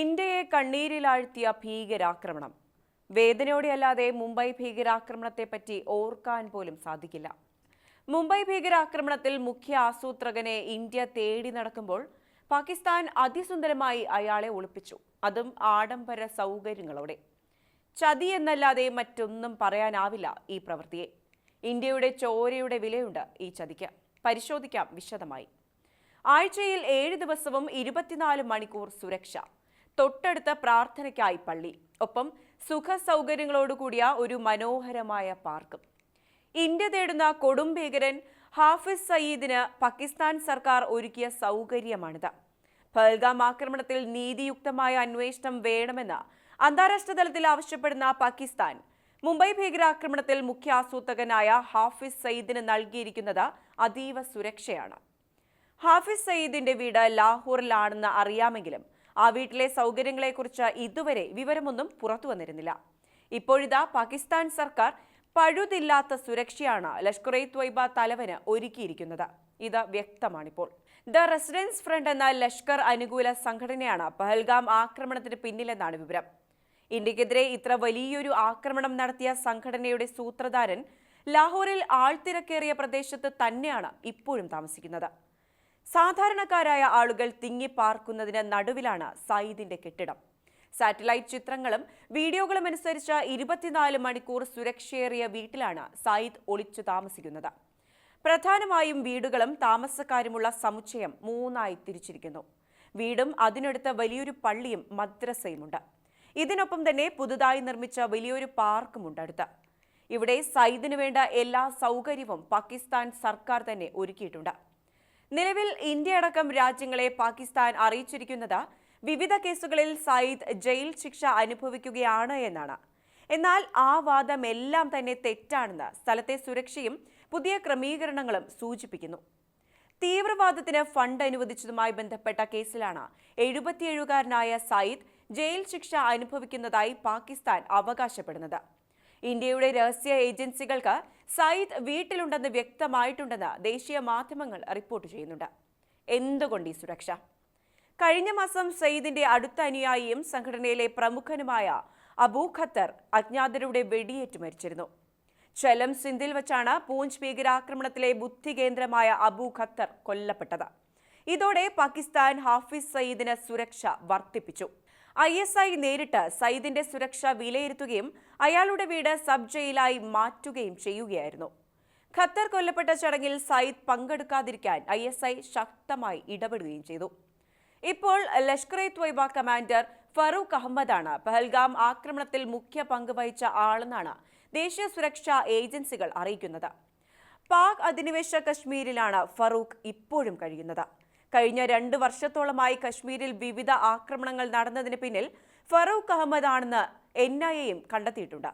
ഇന്ത്യയെ കണ്ണീരിലാഴ്ത്തിയ ഭീകരാക്രമണം. വേദനയോടെയല്ലാതെ മുംബൈ ഭീകരാക്രമണത്തെപ്പറ്റി ഓർക്കാൻ പോലും സാധിക്കില്ല. മുംബൈ ഭീകരാക്രമണത്തിൽ മുഖ്യ ആസൂത്രകനെ ഇന്ത്യ തേടി നടക്കുമ്പോൾ പാകിസ്ഥാൻ അതിസുന്ദരമായി അയാളെ ഒളിപ്പിച്ചു. അതും ആഡംബര സൗകര്യങ്ങളോടെ. ചതി എന്നല്ലാതെ മറ്റൊന്നും പറയാനാവില്ല ഈ പ്രവൃത്തിയെ. ഇന്ത്യയുടെ ചോരയുടെ വിലയുണ്ട് ഈ ചതിക്ക്. പരിശോധിക്കാം വിശദമായി. ആഴ്ചയിൽ ഏഴ് ദിവസവും ഇരുപത്തിനാല് മണിക്കൂർ സുരക്ഷ. തൊട്ടടുത്ത പ്രാർത്ഥനയ്ക്കായി പള്ളി. ഒപ്പം സുഖ സൗകര്യങ്ങളോടുകൂടിയ ഒരു മനോഹരമായ പാർക്കും. ഇന്ത്യ തേടുന്ന കൊടും ഭീകരൻ ഹാഫിസ് സയ്യിദിന് പാകിസ്ഥാൻ സർക്കാർ ഒരുക്കിയ സൗകര്യമാണിത്. പഹൽഗാം ആക്രമണത്തിൽ നീതിയുക്തമായ അന്വേഷണം വേണമെന്ന് അന്താരാഷ്ട്ര തലത്തിൽ ആവശ്യപ്പെടുന്ന പാകിസ്ഥാൻ മുംബൈ ഭീകരാക്രമണത്തിൽ മുഖ്യ ആസൂത്രകനായ ഹാഫിസ് സയ്യിദിന് നൽകിയിരിക്കുന്നത് അതീവ സുരക്ഷയാണ്. ഹാഫിസ് സയ്യിദിന്റെ വീട് ലാഹോറിലാണെന്ന് അറിയാമെങ്കിലും ആ വീട്ടിലെ സൗകര്യങ്ങളെക്കുറിച്ച് ഇതുവരെ വിവരമൊന്നും പുറത്തു വന്നിരുന്നില്ല. ഇപ്പോഴിതാ പാകിസ്ഥാൻ സർക്കാർ പഴുതില്ലാത്ത സുരക്ഷയാണ് ലഷ്കർ ഇ ത്വയ്ബ തലവന് ഒരുക്കിയിരിക്കുന്നത്. ഇത് വ്യക്തമാണിപ്പോൾ. ദ റെസിഡൻസ് ഫ്രണ്ട് എന്ന ലഷ്കർ അനുകൂല സംഘടനയാണ് പഹൽഗാം ആക്രമണത്തിന് പിന്നിലെന്നാണ് വിവരം. ഇന്ത്യക്കെതിരെ ഇത്ര വലിയൊരു ആക്രമണം നടത്തിയ സംഘടനയുടെ സൂത്രധാരൻ ലാഹോറിൽ ആൾത്തിരക്കേറിയ പ്രദേശത്ത് തന്നെയാണ് ഇപ്പോഴും താമസിക്കുന്നത്. സാധാരണക്കാരായ ആളുകൾ തിങ്ങിപ്പാർക്കുന്നതിന് നടുവിലാണ് സയ്യിദിന്റെ കെട്ടിടം. സാറ്റലൈറ്റ് ചിത്രങ്ങളും വീഡിയോകളും അനുസരിച്ച് ഇരുപത്തിനാല് മണിക്കൂർ സുരക്ഷയേറിയ വീട്ടിലാണ് സയ്യിദ് ഒളിച്ചു താമസിക്കുന്നത്. പ്രധാനമായും വീടുകളും താമസക്കാരുമുള്ള സമുച്ചയം മൂന്നായി തിരിച്ചിരിക്കുന്നു. വീടും അതിനടുത്ത വലിയൊരു പള്ളിയും മദ്രസയുമുണ്ട്. ഇതിനൊപ്പം തന്നെ പുതുതായി നിർമ്മിച്ച വലിയൊരു പാർക്കുമുണ്ട് അടുത്ത്. ഇവിടെ സയ്യിദിന് വേണ്ട എല്ലാ സൗകര്യവും പാകിസ്ഥാൻ സർക്കാർ തന്നെ ഒരുക്കിയിട്ടുണ്ട്. നിലവിൽ ഇന്ത്യ അടക്കം രാജ്യങ്ങളെ പാകിസ്ഥാൻ അറിയിച്ചിരിക്കുന്നത് വിവിധ കേസുകളിൽ സയ്യിദ് ജയിൽ ശിക്ഷ അനുഭവിക്കുകയാണ് എന്നാണ്. എന്നാൽ ആ വാദം എല്ലാം തന്നെ തെറ്റാണെന്ന് സ്ഥലത്തെ സുരക്ഷയും പുതിയ ക്രമീകരണങ്ങളും സൂചിപ്പിക്കുന്നു. തീവ്രവാദത്തിന് ഫണ്ട് അനുവദിച്ചതുമായി ബന്ധപ്പെട്ട കേസിലാണ് എഴുപത്തിയേഴുകാരനായ സയ്യിദ് ജയിൽ ശിക്ഷ അനുഭവിക്കുന്നതായി പാകിസ്ഥാൻ അവകാശപ്പെടുന്നത്. ഇന്ത്യയുടെ രഹസ്യ ഏജൻസികൾക്ക് സയ്യിദ് വീട്ടിലുണ്ടെന്ന് വ്യക്തമായിട്ടുണ്ടെന്ന് ദേശീയ മാധ്യമങ്ങൾ റിപ്പോർട്ട് ചെയ്യുന്നുണ്ട്. എന്തുകൊണ്ട് ഈ സുരക്ഷ? കഴിഞ്ഞ മാസം സയ്യിദിന്റെ അടുത്ത അനുയായിയും സംഘടനയിലെ പ്രമുഖനുമായ അബൂ ഖത്തർ അജ്ഞാതരുടെ വെടിയേറ്റ് മരിച്ചിരുന്നു. ചലം സിന്ധിൽ വച്ചാണ് പൂഞ്ച് ഭീകരാക്രമണത്തിലെ ബുദ്ധി കേന്ദ്രമായ അബൂ ഖത്തർ കൊല്ലപ്പെട്ടത്. ഇതോടെ പാകിസ്ഥാൻ ഹാഫിസ് സയ്യിദിന് സുരക്ഷ വർദ്ധിപ്പിച്ചു. ഐ എസ് ഐ നേരിട്ട് സയ്യിദിന്റെ സുരക്ഷ വിലയിരുത്തുകയും അയാളുടെ വീട് സബ് ജയിലായി മാറ്റുകയും ചെയ്യുകയായിരുന്നു. ഖത്തർ കൊല്ലപ്പെട്ട ചടങ്ങിൽ സയ്യിദ് പങ്കെടുക്കാതിരിക്കാൻ ഐ എസ് ഐ ശക്തമായി ഇടപെടുകയും ചെയ്തു. ഇപ്പോൾ ലഷ്കർ ഇ ത്വയ്ബ കമാൻഡർ ഫറൂഖ് അഹമ്മദാണ് പെഹൽഗാം ആക്രമണത്തിൽ മുഖ്യ പങ്ക് വഹിച്ച ആളെന്നാണ് ദേശീയ സുരക്ഷാ ഏജൻസികൾ അറിയിക്കുന്നത്. പാക് അധിനിവേശ കശ്മീരിലാണ് ഫറൂഖ് ഇപ്പോഴും കഴിയുന്നത്. കഴിഞ്ഞ രണ്ട് വർഷത്തോളമായി കശ്മീരിൽ വിവിധ ആക്രമണങ്ങൾ നടന്നതിന് പിന്നിൽ ഫറൂഖ് അഹമ്മദ് ആണെന്ന് എൻ ഐ എയും കണ്ടെത്തിയിട്ടുണ്ട്.